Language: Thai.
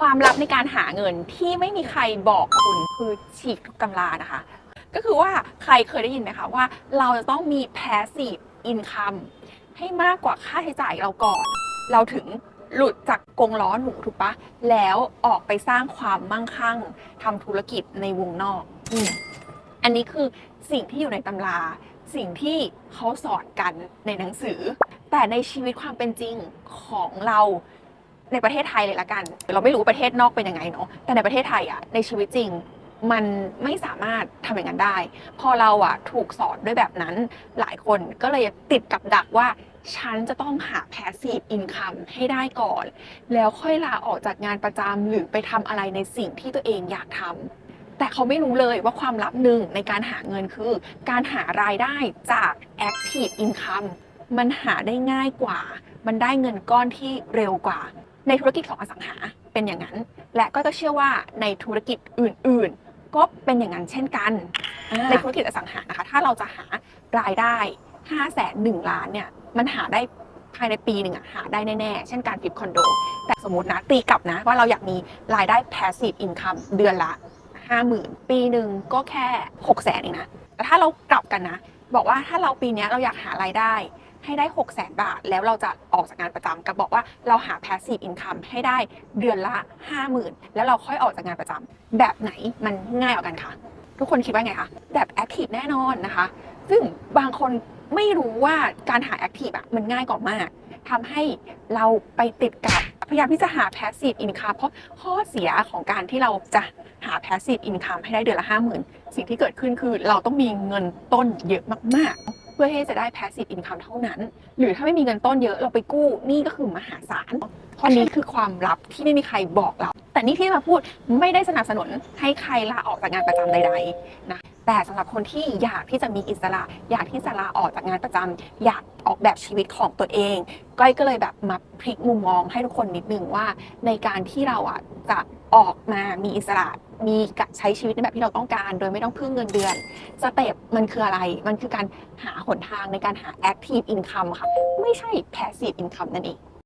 ความลับในการหาเงินที่ไม่มีใครบอกคุณคือฉีกทุกตำรานะคะ ก็คือว่าใครเคยได้ยินไหมคะว่าเราจะต้องมี passive income ให้มากกว่าค่าใช้จ่ายเราก่อน เราถึงหลุดจากกรงล้อหนูถูกปะแล้วออกไปสร้างความมั่งคั่งทำธุรกิจในวงนอกอือันนี้คือสิ่งที่อยู่ในตำรา สิ่งที่เขาสอนกันในหนังสือ แต่ในชีวิตความเป็นจริงของเรา ในประเทศไทยเลยละกัน เราไม่รู้ประเทศนอกเป็นยังไงเนาะแต่ในประเทศไทยอะในชีวิตจริง มันไม่สามารถทำอย่างนั้นได้ พอเราอะถูกสอนด้วยแบบนั้นหลายคนก็เลยติดกับดักว่าฉันจะต้องหา passive income ให้ได้ก่อน แล้วค่อยลาออกจากงานประจำหรือไปทำอะไรในสิ่งที่ตัวเองอยากทำแต่เขาไม่รู้เลยว่าความลับหนึ่งในการหาเงินคือ การหารายได้จาก active income มันหาได้ง่ายกว่า มันได้เงินก้อนที่เร็วกว่า ในธุรกิจของอสังหาเป็นอย่างนั้น และก็จะเชื่อว่าในธุรกิจอื่น ๆ ก็เป็นอย่างนั้นเช่นกัน ในธุรกิจอสังหานะคะ ถ้าเราจะหารายได้5 0 0แสนหนึ่งล้านเนี่ยมันหาได้ภายในปีหนึ่งอะหาได้แน่ ๆ เช่นการฟลิปคอนโด แต่สมมตินะ ตีกลับนะ ว่าเราอยากมีรายได้ passive income เดือนละ 50,000 ปีหนึ่งก็แค่ 6 0แสนเองนะ แต่ถ้าเรากลับกันนะ บอกว่าถ้าเราปีเนี้ยเราอยากหารายได้ ให้ได้ 6 0แสนบาท แล้วเราจะออกจากงานประจำกับบอกว่าเราหา passive income ให้ได้เดือนละ 50,000 แล้วเราค่อยออกจากงานประจำแบบไหนมันง่ายกว่ากันคะทุกคนคิดว่าไงคะแบบ active แน่นอนนะคะ ซึ่งบางคนไม่รู้ว่าการหา active อะมันง่ายกว่ามากทำให้เราไปติดกับพยายามที่จะหา passive income เพราะข้อเสียของการที่เราจะหา passive income ให้ได้เดือนละ 50,000 สิ่งที่เกิดขึ้นคือเราต้องมีเงินต้นเยอะมากๆ พื่อที่จะได้ passive income เท่านั้น หรือถ้าไม่มีเงินต้นเยอะเราไปกู้นี่ก็คือมหาศาลอันนี้คือความลับที่ไม่มีใครบอกเรา แต่นี่ที่มาพูดไม่ได้สนับสนุนให้ใครลาออกจากงานประจำใดๆนะแต่สำหรับคนที่อยากที่จะมีอิสระ อยากที่จะลาออกจากงานประจำอยากออกแบบชีวิตของตัวเองก้อยก็เลยแบบมาพลิกมุมมองให้ทุกคนนิดนึงว่าในการที่เราอะจะ ออกมามีอิสระมีใช้ชีวิตในแบบที่เราต้องการ โดยไม่ต้องพึ่งเงินเดือนสเต็ปมันคืออะไร มันคือการหาหนทางในการหา active income ค่ะ ไม่ใช่ passive income นั่นเอง